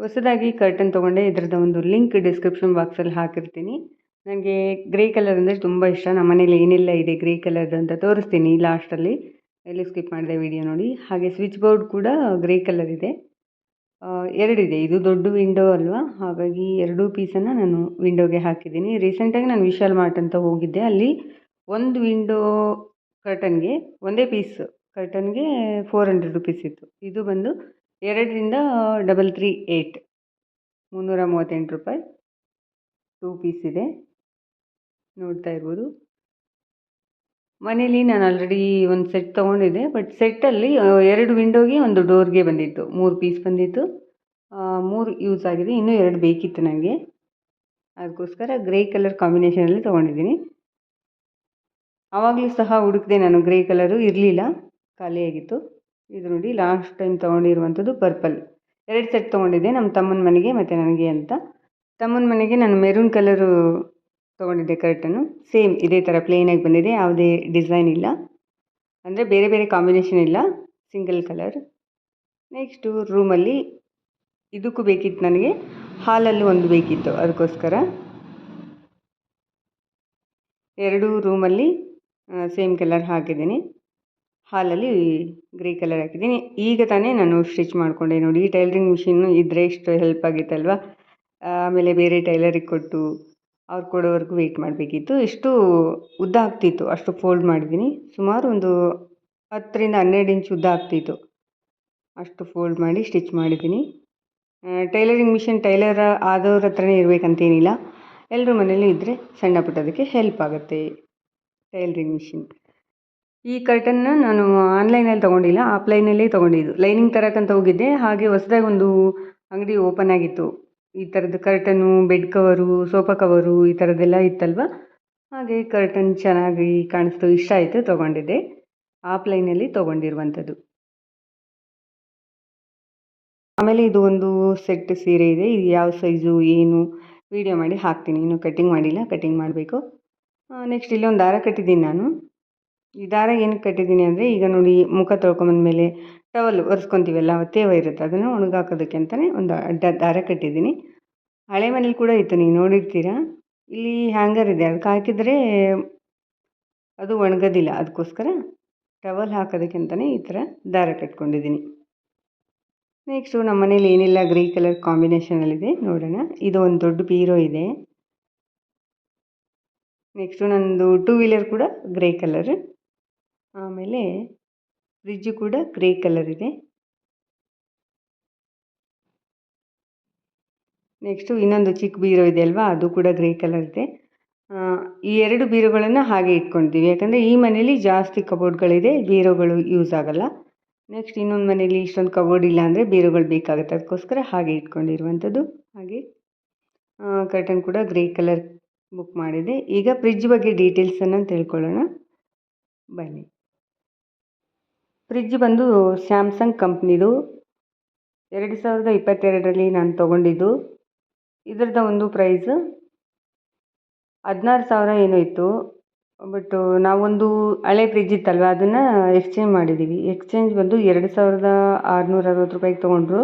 ಹೊಸದಾಗಿ ಕರ್ಟನ್ ತೊಗೊಂಡೆ. ಇದ್ರದ್ದು ಒಂದು ಲಿಂಕ್ ಡಿಸ್ಕ್ರಿಪ್ಷನ್ ಬಾಕ್ಸಲ್ಲಿ ಹಾಕಿರ್ತೀನಿ. ನನಗೆ ಗ್ರೇ ಕಲರ್ ಅಂದರೆ ತುಂಬ ಇಷ್ಟ. ನಮ್ಮ ಮನೇಲಿ ಏನೆಲ್ಲ ಇದೆ ಗ್ರೇ ಕಲರ್ದು ಅಂತ ತೋರಿಸ್ತೀನಿ ಲಾಸ್ಟಲ್ಲಿ ಎಲ್ಲಿ ಸ್ಕಿಪ್ ಮಾಡಿದೆ ವಿಡಿಯೋ ನೋಡಿ. ಹಾಗೆ ಸ್ವಿಚ್ ಬೋರ್ಡ್ ಕೂಡ ಗ್ರೇ ಕಲರ್ ಇದೆ. ಎರಡಿದೆ ಇದು. ದೊಡ್ಡ ವಿಂಡೋ ಅಲ್ವಾ? ಹಾಗಾಗಿ ಎರಡೂ ಪೀಸನ್ನು ನಾನು ವಿಂಡೋಗೆ ಹಾಕಿದ್ದೀನಿ. ರೀಸೆಂಟಾಗಿ ನಾನು ವಿಶಾಲ್ ಮಾರ್ಟ್ ಅಂತ ಹೋಗಿದ್ದೆ. ಅಲ್ಲಿ ಒಂದು ವಿಂಡೋ ಕರ್ಟನ್ಗೆ ಒಂದೇ ಪೀಸ್ ಕರ್ಟನ್ಗೆ ಫೋರ್ ಹಂಡ್ರೆಡ್ ರುಪೀಸ್ ಇತ್ತು. ಇದು ಬಂದು ಎರಡರಿಂದ ಡಬಲ್ ತ್ರೀ ಏಯ್ಟ್ ಮುನ್ನೂರ ಮೂವತ್ತೆಂಟು ರೂಪಾಯಿ. ಟೂ ಪೀಸ್ ಇದೆ. ನೋಡ್ತಾ ಇರ್ಬೋದು. ಮನೇಲಿ ನಾನು ಆಲ್ರೆಡಿ ಒಂದು ಸೆಟ್ ತೊಗೊಂಡಿದ್ದೆ ಬಟ್ ಸೆಟ್ಟಲ್ಲಿ ಎರಡು ವಿಂಡೋಗೆ ಒಂದು ಡೋರ್ಗೆ ಬಂದಿತ್ತು. ಮೂರು ಪೀಸ್ ಬಂದಿತ್ತು. ಮೂರು ಯೂಸ್ ಆಗಿದೆ. ಇನ್ನೂ ಎರಡು ಬೇಕಿತ್ತು ನನಗೆ ಅದಕ್ಕೋಸ್ಕರ ಗ್ರೇ ಕಲರ್ ಕಾಂಬಿನೇಷನಲ್ಲಿ ತೊಗೊಂಡಿದ್ದೀನಿ. ಆವಾಗಲೂ ಸಹ ಹುಡುಕಿದೆ ನಾನು ಗ್ರೇ ಕಲರು ಇರಲಿಲ್ಲ. ಖಾಲಿಯಾಗಿತ್ತು. ಇದು ನೋಡಿ ಲಾಸ್ಟ್ ಟೈಮ್ ತೊಗೊಂಡಿರುವಂಥದ್ದು ಪರ್ಪಲ್ ಎರಡು ಸೆಟ್ ತೊಗೊಂಡಿದ್ದೆ, ನಮ್ಮ ತಮ್ಮನ ಮನೆಗೆ ಮತ್ತು ನನಗೆ ಅಂತ. ತಮ್ಮನ ಮನೆಗೆ ನಾನು ಮೆರೂನ್ ಕಲರು ತೊಗೊಂಡಿದ್ದೆ ಕರ್ಟನ್ನು ಸೇಮ್ ಇದೇ ಥರ ಪ್ಲೇನಾಗಿ ಬಂದಿದೆ, ಯಾವುದೇ ಡಿಸೈನ್ ಇಲ್ಲ. ಅಂದರೆ ಬೇರೆ ಬೇರೆ ಕಾಂಬಿನೇಷನ್ ಇಲ್ಲ ಸಿಂಗಲ್ ಕಲರ್ ನೆಕ್ಸ್ಟು ರೂಮಲ್ಲಿ ಇದಕ್ಕೂ ಬೇಕಿತ್ತು ನನಗೆ ಹಾಲಲ್ಲೂ ಒಂದು ಬೇಕಿತ್ತು ಅದಕ್ಕೋಸ್ಕರ. ಎರಡು ರೂಮಲ್ಲಿ ಸೇಮ್ ಕಲರ್ ಹಾಕಿದ್ದೀನಿ. ಹಾಲಲ್ಲಿ ಗ್ರೇ ಕಲರ್ ಹಾಕಿದ್ದೀನಿ. ಈಗ ತಾನೇ ನಾನು ಸ್ಟಿಚ್ ಮಾಡಿಕೊಂಡೆ. ನೋಡಿ, ಈ ಟೈಲರಿಂಗ್ ಮಿಷಿನ್ನು ಇದ್ದರೆ ಎಷ್ಟು ಹೆಲ್ಪ್ ಆಗಿತ್ತಲ್ವ? ಆಮೇಲೆ ಬೇರೆ ಟೈಲರಿಗೆ ಕೊಟ್ಟು ಅವ್ರು ಕೊಡೋವರೆಗೂ ವೆಯ್ಟ್ ಮಾಡಬೇಕಿತ್ತು. ಇಷ್ಟು ಉದ್ದ ಆಗ್ತಿತ್ತು. ಅಷ್ಟು ಫೋಲ್ಡ್ ಮಾಡಿದ್ದೀನಿ. ಸುಮಾರು ಒಂದು ಹತ್ತರಿಂದ ಹನ್ನೆರಡು ಇಂಚ್ ಉದ್ದ ಆಗ್ತಿತ್ತು. ಅಷ್ಟು ಫೋಲ್ಡ್ ಮಾಡಿ ಸ್ಟಿಚ್ ಮಾಡಿದ್ದೀನಿ. ಟೈಲರಿಂಗ್ ಮಿಷಿನ್ ಟೈಲರ್ ಆದವ್ರ ಹತ್ರನೇ ಇರಬೇಕಂತೇನಿಲ್ಲ. ಎಲ್ಲರ ಮನೇಲೂ ಇದ್ದರೆ ಸಣ್ಣ ಪುಟ್ಟದಕ್ಕೆ ಹೆಲ್ಪ್ ಆಗುತ್ತೆ. Tailoring machine. ಈ ಕರ್ಟನ್ನ ನಾನು ಆನ್ಲೈನಲ್ಲಿ ತೊಗೊಂಡಿಲ್ಲ ಆಫ್ಲೈನಲ್ಲೇ ತೊಗೊಂಡಿದ್ದು. ಲೈನಿಂಗ್ ತರಕ್ಕಂತ ಹೋಗಿದ್ದೆ, ಹಾಗೆ ಹೊಸದಾಗಿ ಒಂದು ಅಂಗಡಿ ಓಪನ್ ಆಗಿತ್ತು. ಈ ಥರದ್ದು ಕರ್ಟನ್ನು ಬೆಡ್ ಕವರು ಸೋಫಾ ಕವರು ಈ ಥರದ್ದೆಲ್ಲ ಇತ್ತಲ್ವ? ಹಾಗೆ ಕರ್ಟನ್ ಚೆನ್ನಾಗಿ ಕಾಣಿಸ್ತು, ಇಷ್ಟ ಆಯಿತು, ತೊಗೊಂಡಿದ್ದೆ. ಆಫ್ಲೈನಲ್ಲಿ ತೊಗೊಂಡಿರುವಂಥದ್ದು. ಆಮೇಲೆ ಇದು ಒಂದು ಸೆಟ್ ಸೀರೆ ಇದೆ. ಇದು ಯಾವ ಸೈಜು ಏನು? ವಿಡಿಯೋ ಮಾಡಿ ಹಾಕ್ತೀನಿ. ಇನ್ನು ಕಟ್ಟಿಂಗ್ ಮಾಡಿಲ್ಲ. ಕಟ್ಟಿಂಗ್ ಮಾಡಬೇಕು. ನೆಕ್ಸ್ಟ್ ಇಲ್ಲೊಂದು ದಾರ ಕಟ್ಟಿದ್ದೀನಿ ನಾನು. ಈ ದಾರ ಏನಕ್ಕೆ ಕಟ್ಟಿದ್ದೀನಿ ಅಂದರೆ ಈಗ ನೋಡಿ ಮುಖ ತೊಳ್ಕೊಂಬಂದ್ಮೇಲೆ ಟವಲ್ ಒರೆಸ್ಕೊತೀವಲ್ಲ, ತೇವ ಇರುತ್ತೆ, ಅದನ್ನು ಒಣಗಾಕೋದಕ್ಕೆ ಅಂತಲೇ ಒಂದು ಅಡ್ಡ ದಾರ ಕಟ್ಟಿದ್ದೀನಿ ಹಳೆ ಮನೇಲಿ ಕೂಡ ಇತ್ತು, ನೀವು ನೋಡಿರ್ತೀರ? ಇಲ್ಲಿ ಹ್ಯಾಂಗರ್ ಇದೆ ಅದಕ್ಕೆ ಹಾಕಿದರೆ ಅದು ಒಣಗೋದಿಲ್ಲ ಅದಕ್ಕೋಸ್ಕರ ಟವಲ್ ಹಾಕೋದಕ್ಕೆ ಅಂತಲೇ ಈ ಥರ ದಾರ ಕಟ್ಕೊಂಡಿದ್ದೀನಿ ನೆಕ್ಸ್ಟು ನಮ್ಮ ಮನೇಲಿ ಏನೆಲ್ಲ ಗ್ರೇ ಕಲರ್ ಕಾಂಬಿನೇಷನಲ್ಲಿದೆ ನೋಡೋಣ. ಇದು ಒಂದು ದೊಡ್ಡ ಬೀರೋ ಇದೆ. ನೆಕ್ಸ್ಟು ನಂದು ಟೂ ವೀಲರ್ ಕೂಡ ಗ್ರೇ ಕಲರ್ ಆಮೇಲೆ ಫ್ರಿಜ್ಜು ಕೂಡ ಗ್ರೇ ಕಲರ್ ಇದೆ. ನೆಕ್ಸ್ಟು ಇನ್ನೊಂದು ಚಿಕ್ಕ ಬೀರೋ ಇದೆ ಅಲ್ವಾ? ಅದು ಕೂಡ ಗ್ರೇ ಕಲರ್ ಇದೆ. ಈ ಎರಡು ಬೀರೋಗಳನ್ನು ಹಾಗೆ ಇಟ್ಕೊಳ್ತೀವಿ ಯಾಕಂದರೆ ಈ ಮನೇಲಿ ಜಾಸ್ತಿ ಕಬೋರ್ಡ್ಗಳಿದೆ ಬೀರೋಗಳು ಯೂಸ್ ಆಗೋಲ್ಲ. ನೆಕ್ಸ್ಟ್ ಇನ್ನೊಂದು ಮನೇಲಿ ಇಷ್ಟೊಂದು ಕಬೋರ್ಡ್ ಇಲ್ಲ ಅಂದರೆ ಬೀರೋಗಳು ಬೇಕಾಗುತ್ತೆ. ಅದಕ್ಕೋಸ್ಕರ ಹಾಗೆ ಇಟ್ಕೊಂಡಿರುವಂಥದ್ದು ಹಾಗೆ. ಕರ್ಟನ್ ಕೂಡ ಗ್ರೇ ಕಲರ್ ಬುಕ್ ಮಾಡಿದೆ. ಈಗ ಫ್ರಿಜ್ ಬಗ್ಗೆ ಡೀಟೇಲ್ಸನ್ನು ತಿಳ್ಕೊಳ್ಳೋಣ. ಬನ್ನಿ. ಫ್ರಿಜ್ ಬಂದು ಸ್ಯಾಮ್ಸಂಗ್ ಕಂಪ್ನಿದು. ಎರಡು ಸಾವಿರದ ಇಪ್ಪತ್ತೆರಡರಲ್ಲಿ ನಾನು ತೊಗೊಂಡಿದ್ದು. ಇದರದ ಒಂದು ಪ್ರೈಸ್ ಹದಿನಾರು ಸಾವಿರ ಏನೋ ಇತ್ತು. ಬಟ್ ನಾವೊಂದು ಹಳೆ ಫ್ರಿಜ್ ಇತ್ತಲ್ವ, ಅದನ್ನು ಎಕ್ಸ್ಚೇಂಜ್ ಮಾಡಿದ್ದೀವಿ ಎಕ್ಸ್ಚೇಂಜ್ ಬಂದು ಎರಡು ಸಾವಿರದ ಆರುನೂರ ಅರವತ್ತು ರೂಪಾಯಿಗೆ ತೊಗೊಂಡ್ರು.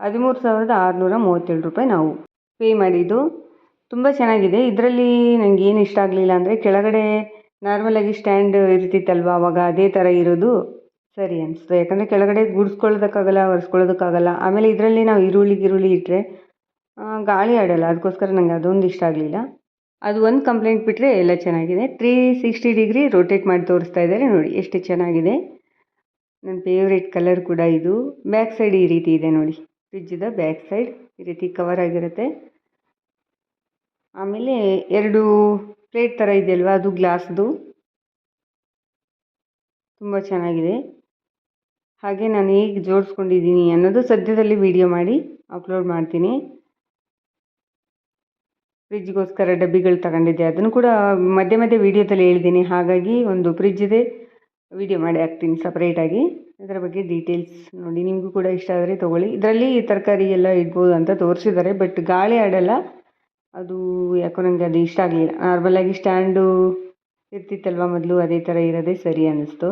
ಹದಿಮೂರು ಸಾವಿರದ ಆರುನೂರ ಮೂವತ್ತೇಳು ರೂಪಾಯಿ ನಾವು ಪೇ ಮಾಡಿದ್ದು. ತುಂಬ ಚೆನ್ನಾಗಿದೆ. ಇದರಲ್ಲಿ ನನಗೆ ಏನು ಇಷ್ಟ ಆಗಲಿಲ್ಲ ಅಂದರೆ ಕೆಳಗಡೆ ನಾರ್ಮಲಾಗಿ ಸ್ಟ್ಯಾಂಡ್ ಇರ್ತಿತ್ತಲ್ವ, ಅವಾಗ ಅದೇ ಥರ ಇರೋದು. ಸರಿ ಅನಿಸ್ತು ಯಾಕಂದರೆ ಕೆಳಗಡೆ ಗುಡಿಸ್ಕೊಳ್ಳೋದಕ್ಕಾಗಲ್ಲ, ಒರೆಸ್ಕೊಳ್ಳೋದಕ್ಕಾಗಲ್ಲ. ಆಮೇಲೆ ಇದರಲ್ಲಿ ನಾವು ಈರುಳ್ಳಿ, ಗಿರುಳ್ಳಿ ಇಟ್ಟರೆ ಗಾಳಿ ಆಡೋಲ್ಲ. ಅದಕ್ಕೋಸ್ಕರ ನನಗೆ ಅದೊಂದು ಇಷ್ಟ ಆಗಲಿಲ್ಲ. ಅದು ಒಂದು ಕಂಪ್ಲೇಂಟ್ ಬಿಟ್ಟರೆ ಎಲ್ಲ ಚೆನ್ನಾಗಿದೆ. ತ್ರೀ ಸಿಕ್ಸ್ಟಿ ಡಿಗ್ರಿ ರೊಟೇಟ್ ಮಾಡಿ ತೋರಿಸ್ತಾ ಇದ್ದಾರೆ ನೋಡಿ, ಎಷ್ಟು ಚೆನ್ನಾಗಿದೆ. ನನ್ನ ಫೇವ್ರೇಟ್ ಕಲರ್ ಕೂಡ ಇದು. ಬ್ಯಾಕ್ ಸೈಡ್ ಈ ರೀತಿ ಇದೆ ನೋಡಿ. ಫ್ರಿಜ್ಜಿದ ಬ್ಯಾಕ್ ಸೈಡ್ ಈ ರೀತಿ ಕವರ್ ಆಗಿರುತ್ತೆ. ಆಮೇಲೆ ಎರಡು ಪ್ಲೇಟ್ ಥರ ಇದೆಯಲ್ವ? ಅದು ಗ್ಲಾಸ್ದು ತುಂಬ ಚೆನ್ನಾಗಿದೆ. ಹಾಗೆ ನಾನು ಹೇಗೆ ಜೋಡಿಸ್ಕೊಂಡಿದ್ದೀನಿ ಅನ್ನೋದು ಸದ್ಯದಲ್ಲಿ ವಿಡಿಯೋ ಮಾಡಿ ಅಪ್ಲೋಡ್ ಮಾಡ್ತೀನಿ. ಫ್ರಿಜ್ಗೋಸ್ಕರ ಡಬ್ಬಿಗಳು ತಗೊಂಡಿದ್ದೆ. ಅದನ್ನು ಕೂಡ ಮಧ್ಯೆ ಮಧ್ಯೆ ವೀಡಿಯೋದಲ್ಲಿ ಹೇಳಿದ್ದೀನಿ. ಹಾಗಾಗಿ ಒಂದು ಫ್ರಿಜ್ಜಿದೆ ವಿಡಿಯೋ ಮಾಡಿ ಹಾಕ್ತೀನಿ ಸಪ್ರೇಟಾಗಿ ಅದರ ಬಗ್ಗೆ ಡೀಟೇಲ್ಸ್ ನೋಡಿ. ನಿಮಗೂ ಕೂಡ ಇಷ್ಟ ಆದರೆ ತೊಗೊಳ್ಳಿ. ಇದರಲ್ಲಿ ತರಕಾರಿ ಎಲ್ಲ ಇಡ್ಬೋದು ಅಂತ ತೋರಿಸಿದ್ದಾರೆ. ಬಟ್ ಗಾಳಿ ಆಡಲ್ಲ. ಅದು ಯಾಕೋ ನನಗೆ ಅದು ಇಷ್ಟ ಆಗಲಿಲ್ಲ. ನಾರ್ಮಲಾಗಿ ಸ್ಟ್ಯಾಂಡು ಇರ್ತಿತ್ತಲ್ವ ಮೊದಲು, ಅದೇ ಥರ ಇರೋದೇ ಸರಿ ಅನ್ನಿಸ್ತು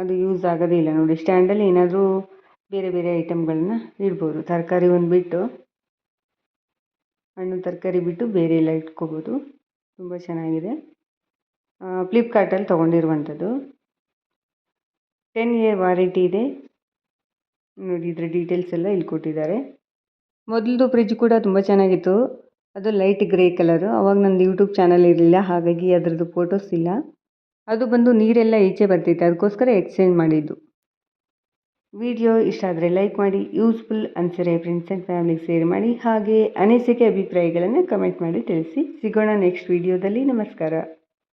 ಅದು ಯೂಸ್ ಆಗೋದೇ ಇಲ್ಲ ನೋಡಿ ಸ್ಟ್ಯಾಂಡಲ್ಲಿ ಏನಾದರೂ ಬೇರೆ ಬೇರೆ ಐಟಮ್ಗಳನ್ನ ಇಡ್ಬೋದು. ತರಕಾರಿ ಒಂದು ಬಿಟ್ಟು, ಹಣ್ಣು ತರಕಾರಿ ಬಿಟ್ಟು ಬೇರೆ ಎಲ್ಲ ಇಟ್ಕೋಬೋದು. ತುಂಬ ಚೆನ್ನಾಗಿದೆ. ಫ್ಲಿಪ್ಕಾರ್ಟಲ್ಲಿ ತೊಗೊಂಡಿರುವಂಥದ್ದು ಟೆನ್ ಇಯರ್ ವಾರಂಟಿ ಇದೆ. ನೋಡಿ ಇದರ ಡೀಟೇಲ್ಸ್ ಎಲ್ಲ ಇಲ್ಲಿ ಕೊಟ್ಟಿದ್ದಾರೆ. ಮೊದಲದು ಫ್ರಿಜ್ ಕೂಡ ತುಂಬ ಚೆನ್ನಾಗಿತ್ತು. ಅದು ಲೈಟ್ ಗ್ರೇ ಕಲರು ಅವಾಗ ನಂದು ಯೂಟ್ಯೂಬ್ ಚಾನಲ್ ಇರಲಿಲ್ಲ. ಹಾಗಾಗಿ ಅದರದ್ದು ಫೋಟೋಸ್ ಇಲ್ಲ. ಅದು ಬಂದು ನೀರೆಲ್ಲ ಈಚೆ ಬರ್ತಿತ್ತು. ಅದಕ್ಕೋಸ್ಕರ ಎಕ್ಸ್ಚೇಂಜ್ ಮಾಡಿದ್ದು. ವಿಡಿಯೋ ಇಷ್ಟ ಆದರೆ ಲೈಕ್ ಮಾಡಿ ಯೂಸ್ಫುಲ್ ಅನಿಸಿದ್ರೆ ಫ್ರೆಂಡ್ಸ್ ಆ್ಯಂಡ್ ಫ್ಯಾಮಿಲಿಗೆ ಶೇರ್ ಮಾಡಿ, ಹಾಗೆ ಅನಿಸಿಕೆ ಅಭಿಪ್ರಾಯಗಳನ್ನು ಕಮೆಂಟ್ ಮಾಡಿ ತಿಳಿಸಿ. ಸಿಗೋಣ ನೆಕ್ಸ್ಟ್ ವಿಡಿಯೋದಲ್ಲಿ ನಮಸ್ಕಾರ.